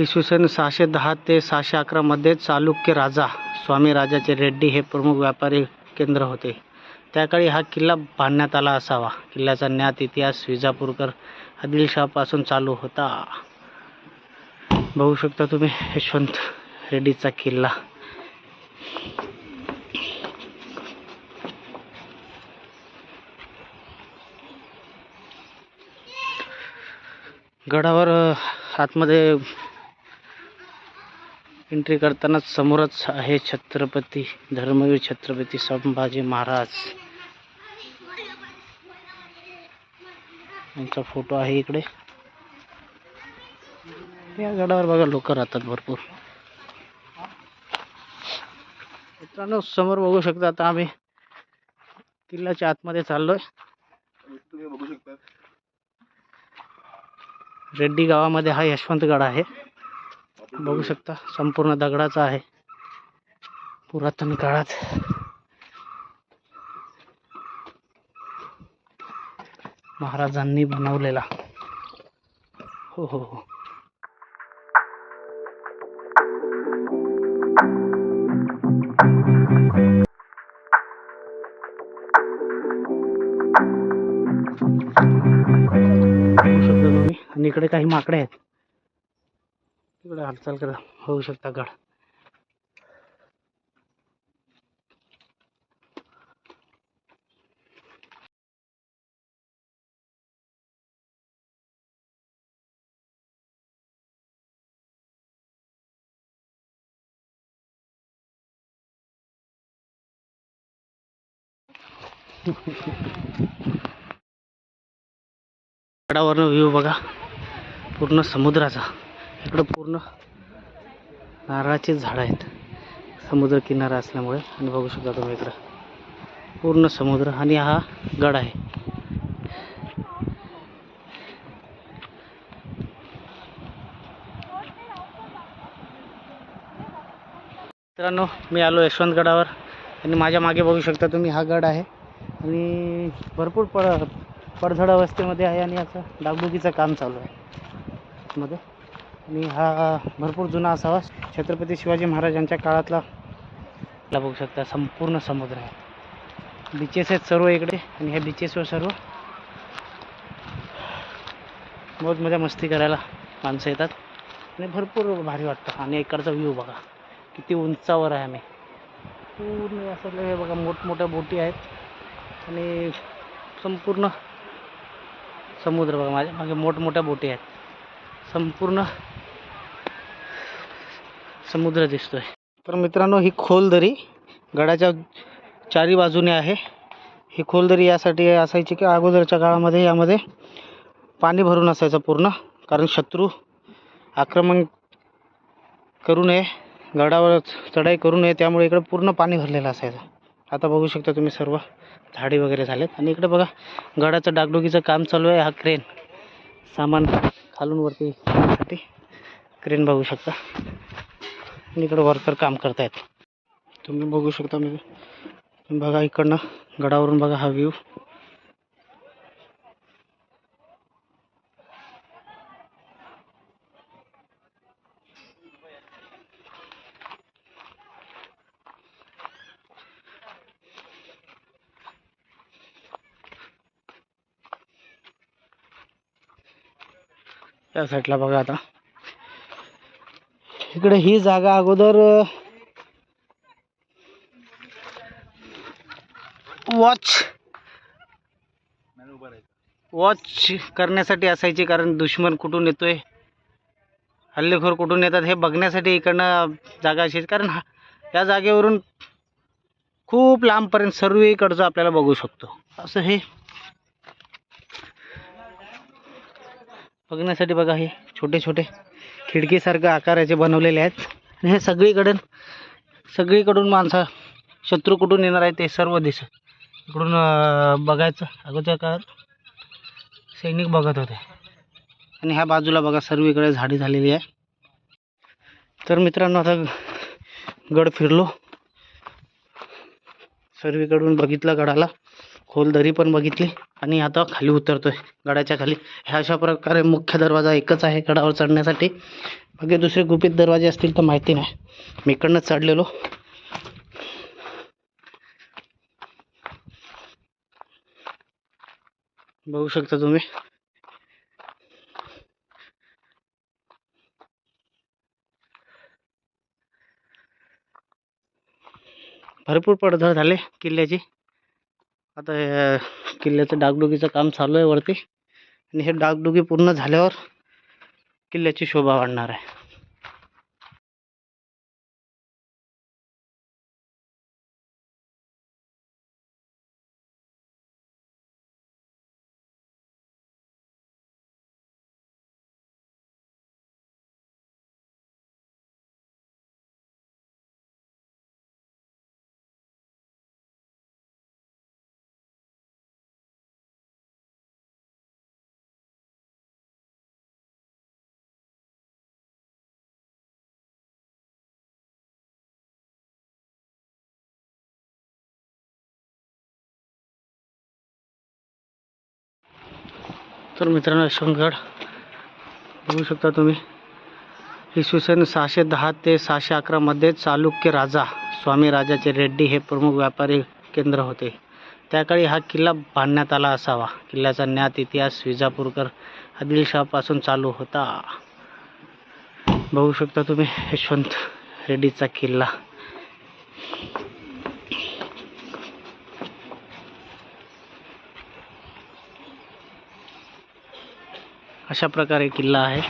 इसवी सन सहाशे दहा ते सहाशे अकरामध्ये चालुक्य राजा स्वामी राजाचे रेड्डी हे प्रमुख व्यापारी केंद्र होते. त्याकाळी हा किल्ला बांधण्यात आला असावा. किल्ल्याचा ज्ञात इतिहास विजापूरकर आदिलशहापासून चालू होता. बघू शकता तुम्ही यशवंत रेड्डीचा किल्ला. गडावर आतमध्ये एंट्री करताना समोरच आहे छत्रपती धर्मवीर छत्रपती संभाजी महाराज. यांचा फोटो आहे इकडे. या गडावर बघा लोक राहतात भरपूर. मित्रांनो समोर बघू शकता आता आम्ही. किल्ल्याच्या आतमध्ये चाललोय. तुम्ही बघू शकता रेड्डी गावामध्ये हा यशवंतगड आहे. बघू शकता संपूर्ण दगडाचा आहे. पुरातन काळात. महाराजांनी बनवलेला. हो हो हो. आणि इकडे काही माकडे आहेत. तिकडे हालचाल करा. होऊ शकता गाड गडावरनं व्ह्यू बघा. पूर्ण समुद्राचा. इकडं पूर्ण नारळाची झाडं आहेत. समुद्र किनारा असल्यामुळे. आणि बघू शकता तुम्ही इकडं. पूर्ण समुद्र आणि हा गड आहे. मित्रांनो मी आलो यशवंतगडावर आणि माझ्या मागे बघू शकता तुम्ही हा गड आहे. आणि भरपूर पड पडझड अवस्थेमध्ये आहे आणि याचं डागडुकीचं काम चालू आहे. मध्ये. आणि हा भरपूर जुना असावा. छत्रपती शिवाजी महाराजांच्या काळातला बघू शकता संपूर्ण समुद्र आहे. बीचेस आहेत सर्व इकडे आणि ह्या बीचेसवर सर्व बहुत मजा मस्ती करायला माणसं येतात. आणि भरपूर भारी वाटतं. आणि इकडचा व्ह्यू बघा. किती उंचावर आहे आम्ही. पूर्ण असं हे बघा. मोठमोठ्या बोटी आहेत. आणि संपूर्ण समुद्र बघा. माझ्या मागे मोठमोठ्या बोटी आहेत. संपूर्ण समुद्र दिसतोय. तर मित्रांनो ही खोलदरी गडाच्या चारी बाजूने आहे. ही खोलदरी यासाठी असायची की अगोदरच्या काळामध्ये यामध्ये पाणी भरून असायचं पूर्ण कारण शत्रू आक्रमण करू नये गडावर चढाई करू नये त्यामुळे इकडे पूर्ण पाणी भरलेलं असायचं. आता बघू शकता तुम्ही सर्व झाडी वगैरे झालेत. आणि इकडे बघा गडाचं डागडुगीचं काम चालू आहे. हा क्रेन सामान खालून वरती क्रेन बघू शकता. इकडं वर्कर काम करतायत. तुम्ही बघू शकता म्हणजे. मी बघा इकडनं गडावरून बघा हा व्ह्यू त्या साईडला बघा आता. इकडे ही जागा अगोदर वॉच वॉच करण्यासाठी असायची कारण दुश्मन कुठून येतोय? हल्लेखोर कुठून येतात हे बघण्यासाठी इकडनं जागा असायची. कारण हा या जागेवरून खूप लांबपर्यंत सर्वीकडचं आपल्याला बघू शकतो. असं हे. बघण्यासाठी बघा हे छोटे छोटे खिडकीसारखं आकाराचे बनवलेले आहेत. आणि हे सगळीकडून सगळीकडून माणसं शत्रू कुठून येणार आहे ते सर्व दिसत. इकडून बघायचं. अगोदर काळात सैनिक बघत होते. आणि ह्या बाजूला बघा सर्वीकडे झाडी झालेली आहे. तर मित्रांनो आता गड फिरलो. सर्वीकडून बघितलं गडाला. खोल दरी पण बघितली आणि आता खाली उतरतोय. गडाच्या खाली. ह्या अशा प्रकारे मुख्य दरवाजा एकच आहे गडावर चढण्यासाठी. बाकी दुसरे गुपित दरवाजे असतील तर माहिती नाही. मी इकडनंच चढलेलो. बघू शकता तुम्ही. भरपूर पडझड झाले किल्ल्याची. आता हे किल्ल्याचं डागडुगीचं काम चालू आहे वरती. आणि हे डागडुगी पूर्ण झाल्यावर किल्ल्याची शोभा वाढणार आहे. तर मित्रांनो यशवंतगड बघू शकता तुम्ही. इसवी सन सहाशे दहा ते सहाशे अकरामध्ये चालुक्य राजा स्वामी राजाचे रेड्डी हे प्रमुख व्यापारी केंद्र होते. त्याकाळी हा किल्ला बांधण्यात आला असावा. किल्ल्याचा ज्ञात इतिहास विजापूरकर आदिलशहापासून चालू होता. बघू शकता तुम्ही यशवंत रेड्डीचा किल्ला. अशा प्रकारे किल्ला आहे.